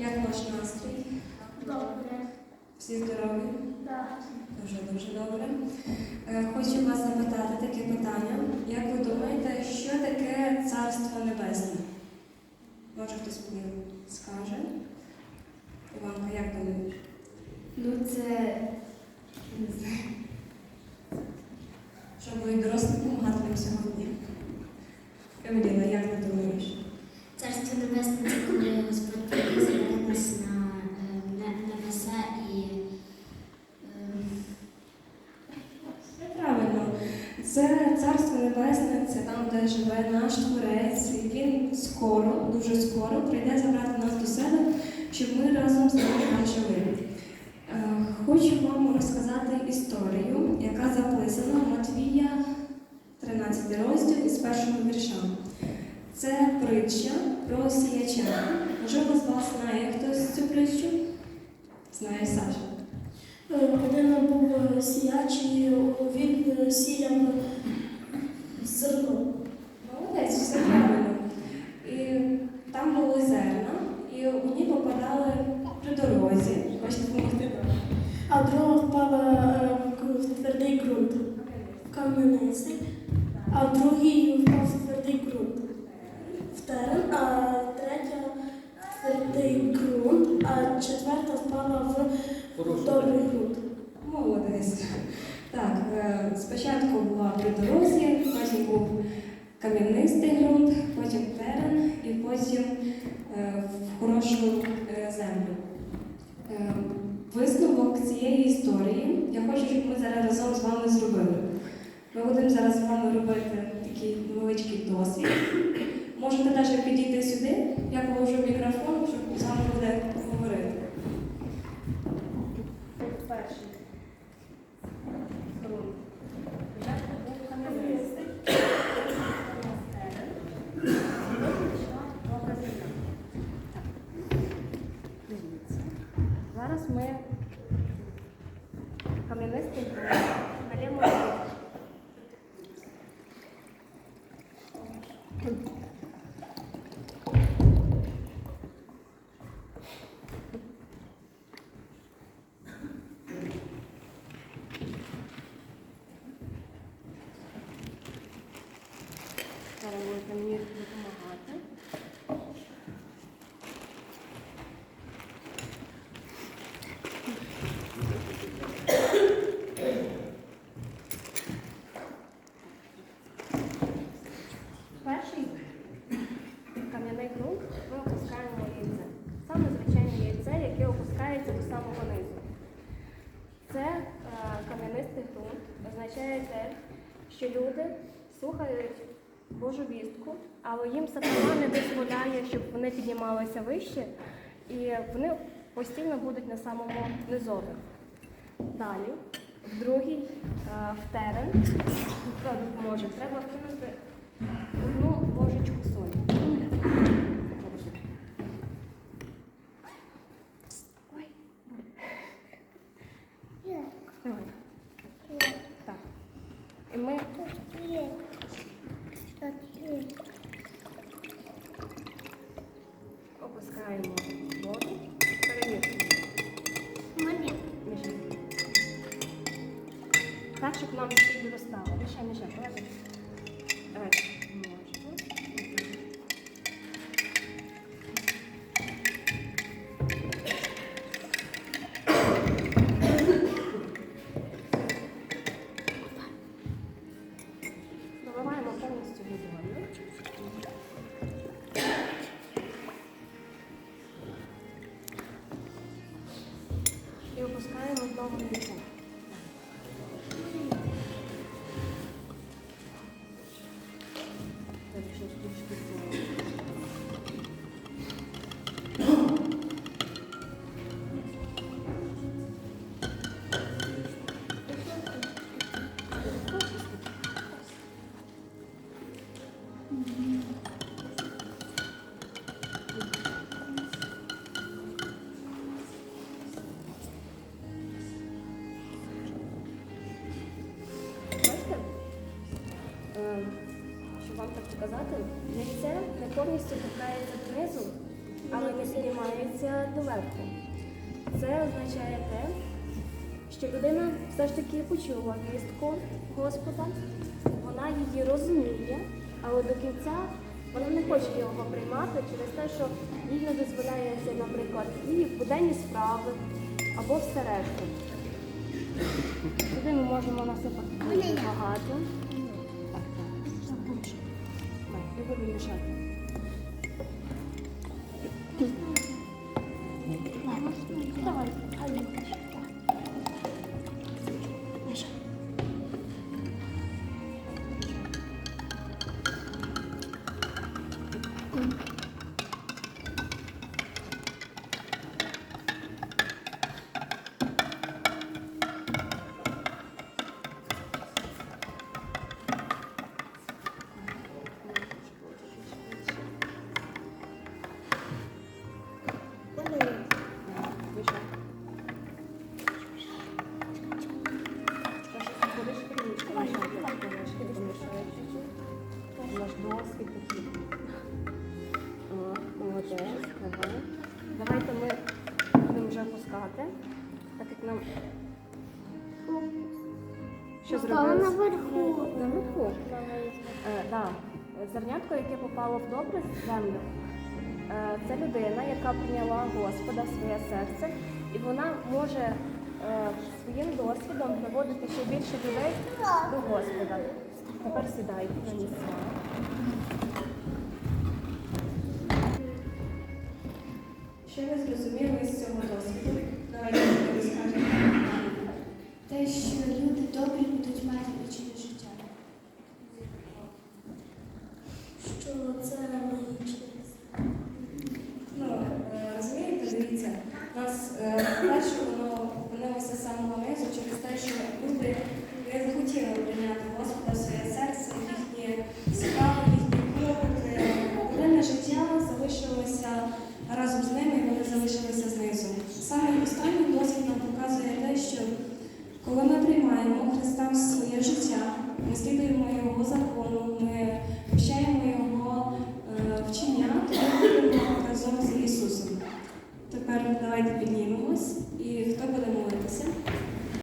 Як ваш настрій? Добре. Всі здорові? Так. Дуже дуже добре. Е, Хочу вас запитати таке питання. Як ви думаєте, що таке Царство Небесне? Може хтось мені скаже? Іванка, як думаєш? Ну це не знаю. Щоб ви дорослі допомагати нам сьогодні? Евеліна, як ти думаєш? Царство Небесне це коли Господь Бог забере нас на е, не- небеса і е, Все правильно. Це Царство Небесне, це там, де живе І він скоро, дуже скоро прийде забрати нас до себе, щоб ми разом з ним жили. Е, Хочу вам розказати історію, яка записана в Матвія 13 розділ із першого вірша. Це притча про сіяча. Можливо, з вас знає хтось цю притчу? Знає Саша. Один був е, сіяч і він е, сіяв зерно. Молодець, все правильно. І там були зерна, і вони попадали при дорозі. Хочете допомогти? А друга впала е, в твердий ґрунт. Кам'янистий. А другий впав в твердий ґрунт. В терен, а третя в твердий ґрунт, а четверта впала в добрий ґрунт. Молодець. Так, е, спочатку була при дорозі, потім був кам'янистий ґрунт, потім терен і потім е, в хорошу е, землю. Висновок цієї історії я хочу, щоб ми зараз разом з вами зробили. Зараз з вами робити такий невеличкий досвід. Можете навіть підійти сюди, я положу мікрофон, щоб з вами буде говорити. Перший. ґрунт. Спочатку був кам'янистий. Добра земля. Так. Дивіться. Зараз ми кам'янистий ґрунт налємо. воду. Зараз будете мені допомагати. Перший кам'яний ґрунт ми опускаємо яйце. Саме звичайне яйце, яке опускається до самого низу. Це е, кам'янистий означає те, що люди слухають Божу вістку, але їм сатана не дозволяє, щоб вони піднімалися вище, і вони постійно будуть на самому низові. Далі, другий е, в терен, хто допоможе, треба вкинути одну ложечку солі. Ой. Давай. Так. І ми опускаємо воду, перемішуємо. Мішаємо. Так, щоб нам всі виростало. Мішай, мішай, давай. Давай. І опускаємо знову повністю пускається знизу, але не піднімається доверху. Це означає те, що людина все ж таки почула вістку Господа, вона її розуміє, але до кінця вона не хоче його приймати через те, що їй не дозволяється, наприклад, і в буденні справи або все решта. Сюди ми можемо насипати багато. Так, так. Так, так. так. так. так. так. так. так. 嗯。来，我们先出个牌，开始。来，上。嗯。Досвід такий. О, Молодець, давай. Давайте ми будемо вже пускати, так як нам. Що зробили? наверху. Наверху. Е, да. Зернятко, яке попало в добре землю, е, це людина, яка прийняла Господа в своє серце, і вона може е, своїм досвідом приводити ще більше людей до Господа. Тепер сідайте на місце. Що ви зрозуміли з цього досвіду? Давайте ви. Те, що люди добрі будуть мати вічне